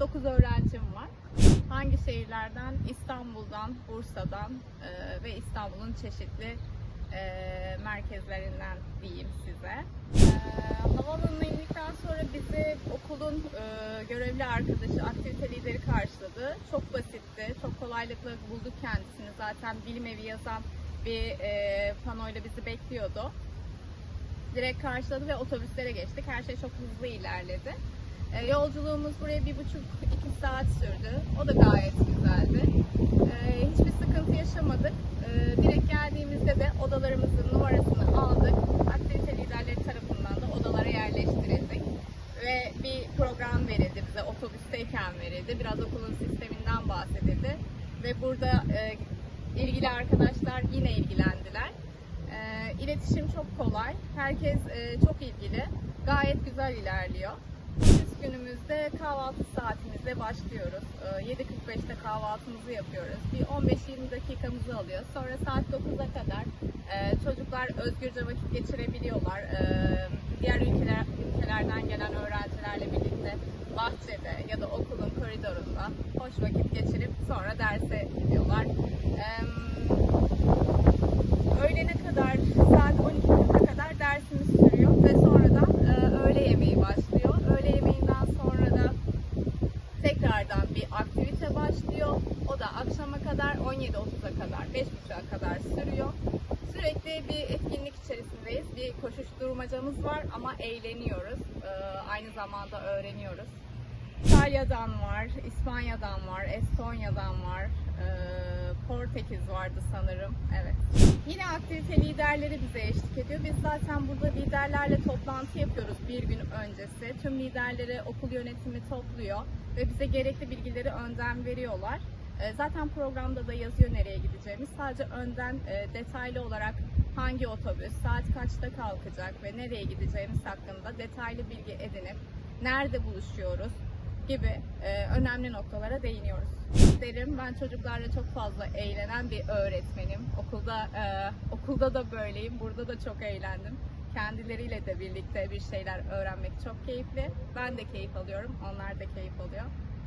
9 öğrencim var. Hangi şehirlerden? İstanbul'dan, Bursa'dan e, ve İstanbul'un çeşitli e, merkezlerinden diyeyim size. E, havaalanına indikten sonra bizi okulun e, görevli arkadaşı, aktivite lideri karşıladı. Çok basitti, çok kolaylıkla bulduk kendisini. Zaten bilim evi yazan bir e, panoyla bizi bekliyordu. Direkt karşıladı ve otobüslere geçtik. Her şey çok hızlı ilerledi. E, yolculuğumuz buraya bir buçuk iki saat sürdü. O da gayet güzeldi. E, hiçbir sıkıntı yaşamadık. E, direkt geldiğimizde de odalarımızın numarasını aldık. Aktivite liderleri tarafından da odalara yerleştirildik. Ve bir program verildi bize otobüsteyken verildi. Biraz okulun sisteminden bahsedildi. Ve burada e, ilgili arkadaşlar yine ilgilendiler. E, iletişim çok kolay. Herkes e, çok ilgili. Gayet güzel ilerliyor. Biz günümüzde kahvaltı saatimizde başlıyoruz. Ee, 7.45'te kahvaltımızı yapıyoruz. Bir 15-20 dakikamızı alıyor. Sonra saat 9'a kadar e, çocuklar özgürce vakit geçirebiliyorlar. Ee, Diğer ülkeler, ülkelerden gelen öğrencilerle birlikte bahçede ya da okulun koridorunda hoş vakit geçirip sonra derse gidiyorlar. Ee, Öğlene 5'te başlıyor. O da akşama kadar 17.30'a kadar, 5.30'a kadar sürüyor. Sürekli bir etkinlik içerisindeyiz. Bir koşuşturmacamız var ama eğleniyoruz. Ee, aynı zamanda öğreniyoruz. İtalya'dan var, İspanya'dan var, Estonya'dan var, e, Portekiz vardı sanırım. Evet. Yine aktivite liderleri bize eşlik ediyor. Biz zaten burada liderlerle toplantı yapıyoruz bir gün öncesi. Tüm liderleri okul yönetimi topluyor ve bize gerekli bilgileri önden veriyorlar. E, Zaten programda da yazıyor nereye gideceğimiz. Sadece önden e, detaylı olarak hangi otobüs, saat kaçta kalkacak ve nereye gideceğimiz hakkında detaylı bilgi edinip nerede buluşuyoruz gibi e, önemli noktalara değiniyoruz. Derim ben çocuklarla çok fazla eğlenen bir öğretmenim. Okulda e, okulda da böyleyim. Burada da çok eğlendim. Kendileriyle de birlikte bir şeyler öğrenmek çok keyifli. Ben de keyif alıyorum. Onlar da keyif alıyor.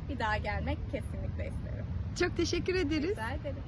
Bir daha gelmek kesinlikle isterim. Çok teşekkür ederiz. Rica ederim.